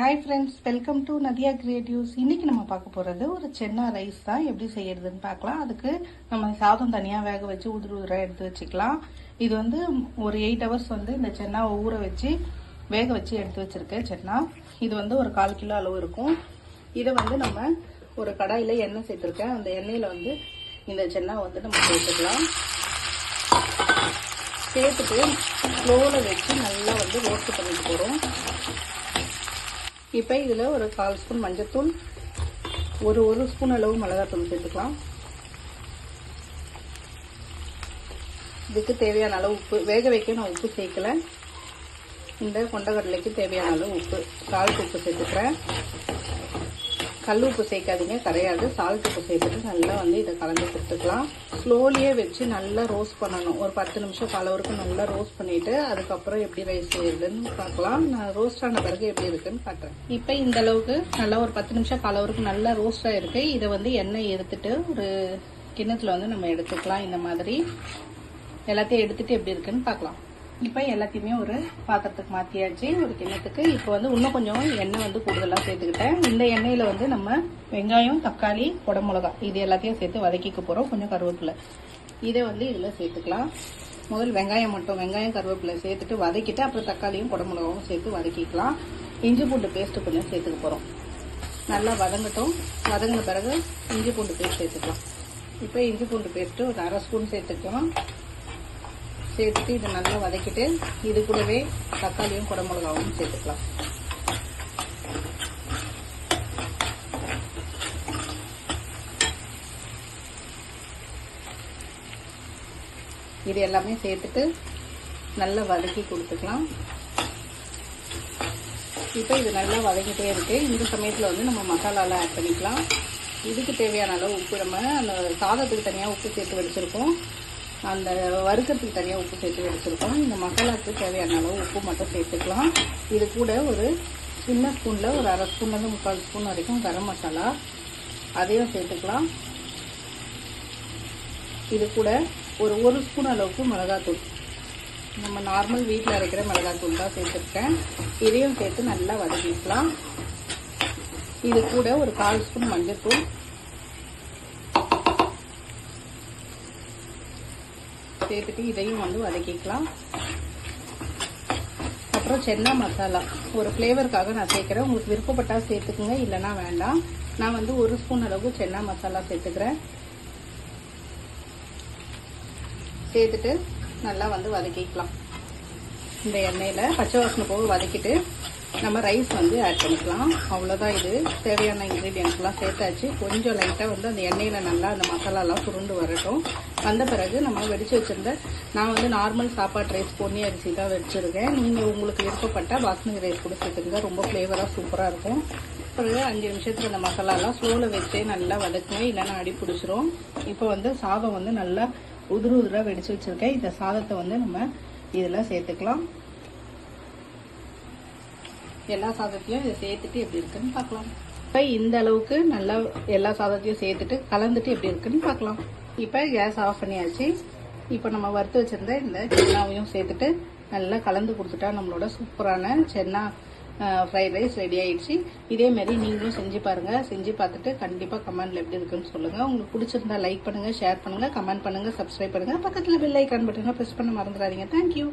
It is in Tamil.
Hi friends welcome to Nadiya creatives இன்னைக்கு நம்ம பார்க்க போகிறது ஒரு சென்னா ரைஸ் தான். எப்படி செய்யறதுன்னு பார்க்கலாம். அதுக்கு நம்ம சாதம் தனியாக வேக வச்சு உதிரி உதிராக எடுத்து வச்சுக்கலாம். இது வந்து ஒரு எயிட் ஹவர்ஸ் வந்து இந்த சென்னாவை ஊற வச்சு வேக வச்சு எடுத்து வச்சுருக்கேன் சென்னா. இது வந்து ஒரு கால் கிலோ அளவு இருக்கும். இதை வந்து நம்ம ஒரு கடாயில் எண்ணெய் சேர்த்துருக்கேன். அந்த எண்ணெயில் வந்து இந்த சென்னா வந்து நம்ம சேர்த்துக்கலாம். சேர்த்துட்டு ஸ்லோவில் வச்சு நல்லா வந்து ரோஸ்ட் பண்ணிட்டு போகிறோம் இப்போ இதில் ஒரு கால் ஸ்பூன் மஞ்சத்தூள் ஒரு ஒரு ஸ்பூன் அளவு மிளகாத்தூள் சேர்த்துக்கலாம். இதுக்கு தேவையான அளவு உப்பு. வேக வைக்க நான் உப்பு சேர்க்கல. இந்த கொண்டக்கடலைக்கு தேவையான அளவு உப்பு. கால் உப்பு சேர்த்துக்கிறேன். கல் உப்பு சேர்க்காதீங்க கரையாது. சால்ட் உப்பு சேர்த்துட்டு நல்லா வந்து இதை கலந்து கொடுத்துக்கலாம். ஸ்லோலியே வச்சு நல்லா ரோஸ்ட் பண்ணணும். ஒரு பத்து நிமிஷம் அளவுக்கு நல்லா ரோஸ்ட் பண்ணிட்டு அதுக்கப்புறம் எப்படி ரைஸ் செய்யுதுன்னு பார்க்கலாம். நான் ரோஸ்ட் ஆன பிறகு எப்படி இருக்குன்னு பார்க்குறேன் இப்போ இந்த அளவுக்கு நல்லா ஒரு பத்து நிமிஷம் அளவுக்கு நல்லா ரோஸ்ட் ஆயிருக்கு. இதை வந்து எண்ணெய் எடுத்துட்டு ஒரு கிண்ணத்தில் வந்து நம்ம எடுத்துக்கலாம். இந்த மாதிரி. எல்லாத்தையும் எடுத்துட்டு எப்படி இருக்குன்னு பார்க்கலாம். இப்போ எல்லாத்தையுமே ஒரு பாத்திரத்துக்கு மாற்றியாச்சு ஒரு கிண்ணத்துக்கு. இப்போ வந்து இன்னும் கொஞ்சம் எண்ணெய் வந்து கூடுதலாக சேர்த்துக்கிட்டேன். இந்த எண்ணெயில் வந்து நம்ம வெங்காயம் தக்காளி குடமிளகா இது எல்லாத்தையும் சேர்த்து வதக்கிக்க போகிறோம் கொஞ்சம் கருவேப்பிலை. இதை வந்து இதில் சேர்த்துக்கலாம். முதல் வெங்காயம் மட்டும் வெங்காயம் கருவேப்பிலை சேர்த்துட்டு வதக்கிட்டு அப்புறம் தக்காளியும் குடமிளகாவும் சேர்த்து வதக்கிக்கலாம். இஞ்சி பூண்டு பேஸ்ட்டு கொஞ்சம் சேர்த்துக்க போகிறோம் நல்லா வதங்கட்டும். வதங்கின பிறகு இஞ்சி பூண்டு பேஸ்ட் சேர்த்துக்கலாம். இப்போ இஞ்சி பூண்டு பேஸ்ட்டு ஒரு அரை ஸ்பூன் சேர்த்துக்கலாம். சேர்த்துட்டு இதை நல்லா வதக்கிட்டு இது கூடவே தக்காளியும் குடமிளகாவும் சேர்த்துக்கலாம். இது எல்லாமே சேர்த்துட்டு நல்லா வதக்கி கொடுத்துக்கலாம். இப்போ இது நல்லா வதக்கிட்டே இருக்கு. இந்த சமயத்தில் வந்து நம்ம மசாலாலாம் ஆட் பண்ணிக்கலாம். இதுக்கு தேவையான அளவு உப்பு. நம்ம அந்த சாதத்துக்கு தனியாக உப்பு சேர்த்து வடிச்சிருக்கோம் அந்த வறுக்கிறதுக்கு தனியாக உப்பு சேர்த்து வச்சுருக்கோம் இந்த மசாலாவுக்கு தேவையான அளவு உப்பு மட்டும் சேர்த்துக்கலாம். இது கூட ஒரு சின்ன ஸ்பூனில் ஒரு அரை ஸ்பூன்லேருந்து முக்கால் ஸ்பூன் வரைக்கும் கரம் மசாலா. அதையும் சேர்த்துக்கலாம். இது கூட ஒரு ஒரு ஸ்பூன் அளவுக்கு மிளகாத்தூள். நம்ம நார்மல் வீட்டில் அரைக்கிற மிளகாத்தூள் தான் சேர்த்துருக்கேன். இதையும் சேர்த்து நல்லா வதக்கிக்கலாம். இது கூட ஒரு கால் ஸ்பூன் மஞ்சள் தூள் சேர்த்துட்டு இதையும் வந்து வதக்கிக்கலாம். அப்புறம் சென்னா மசாலா. ஒரு ஃப்ளேவருக்காக நான் சேர்க்குறேன். உங்களுக்கு விருப்பப்பட்டால் சேர்த்துக்குங்க இல்லைனா வேண்டாம். நான் வந்து ஒரு ஸ்பூன் அளவுக்கு சென்னா மசாலா சேர்த்துக்கிறேன். சேர்த்துட்டு நல்லா வந்து வதக்கிக்கலாம். இந்த எண்ணெயில் பச்சை வாசனை போக வதக்கிட்டு நம்ம ரைஸ் வந்து ஆட் பண்ணிக்கலாம். அவ்வளோதான் இது. தேவையான இன்க்ரீடியன்ட்ஸ்லாம் சேர்த்தாச்சு. கொஞ்சம் லைட்டாக வந்து அந்த எண்ணெயில் நல்லா அந்த மசாலாலாம் சுருண்டு வரட்டும். வந்த பிறகு நம்ம வெடிச்சு வச்சுருந்த நான் வந்து நார்மல் சாப்பாடு ரைஸ் பொன்னி அரிசி தான் வச்சுருக்கேன் நீங்கள் உங்களுக்கு விருப்பப்பட்டால் பாஸ்மதி ரைஸ் கூட சேர்த்துருங்க ரொம்ப ஃப்ளேவராக சூப்பராக இருக்கும். பிறகு அஞ்சு நிமிஷத்துக்கு அந்த மசாலாலாம் ஸ்லோவில் வச்சே நல்லா வதக்குவேன் இல்லைன்னா அடி பிடிச்சிரும். இப்போ வந்து சாதம் வந்து நல்லா உதிரு உதிராக வெடிச்சு வச்சுருக்கேன். இந்த சாதத்தை வந்து நம்ம இதில் சேர்த்துக்கலாம். எல்லா சாதத்தையும் இதை சேர்த்துட்டு எப்படி இருக்குன்னு பார்க்கலாம். இப்போ இந்த அளவுக்கு நல்லா எல்லா சாதத்தையும் சேர்த்துட்டு கலந்துட்டு எப்படி இருக்குன்னு பார்க்கலாம். இப்போ கேஸ் ஆஃப் பண்ணியாச்சு. இப்போ நம்ம வறுத்து வச்சிருந்த இந்த சென்னாவையும் சேர்த்துட்டு நல்லா கலந்து கொடுத்துட்டா நம்மளோட சூப்பரான சென்னா ஃப்ரைட் ரைஸ் ரெடி ஆயிடுச்சு. இதேமாரி நீங்களும் செஞ்சு பாருங்கள் செஞ்சு பார்த்துட்டு கண்டிப்பாக கமெண்ட்ல எப்படி இருக்குன்னு சொல்லுங்கள் உங்களுக்கு பிடிச்சிருந்தா லைக் பண்ணுங்கள் ஷேர் பண்ணுங்க கமெண்ட் பண்ணுங்கள் சப்ஸ்கிரைப் பண்ணுங்க. பக்கத்தில் பெல் ஐக்கான் பட்டனை ப்ரெஸ் பண்ண மறந்துடாதீங்க. தேங்க்யூ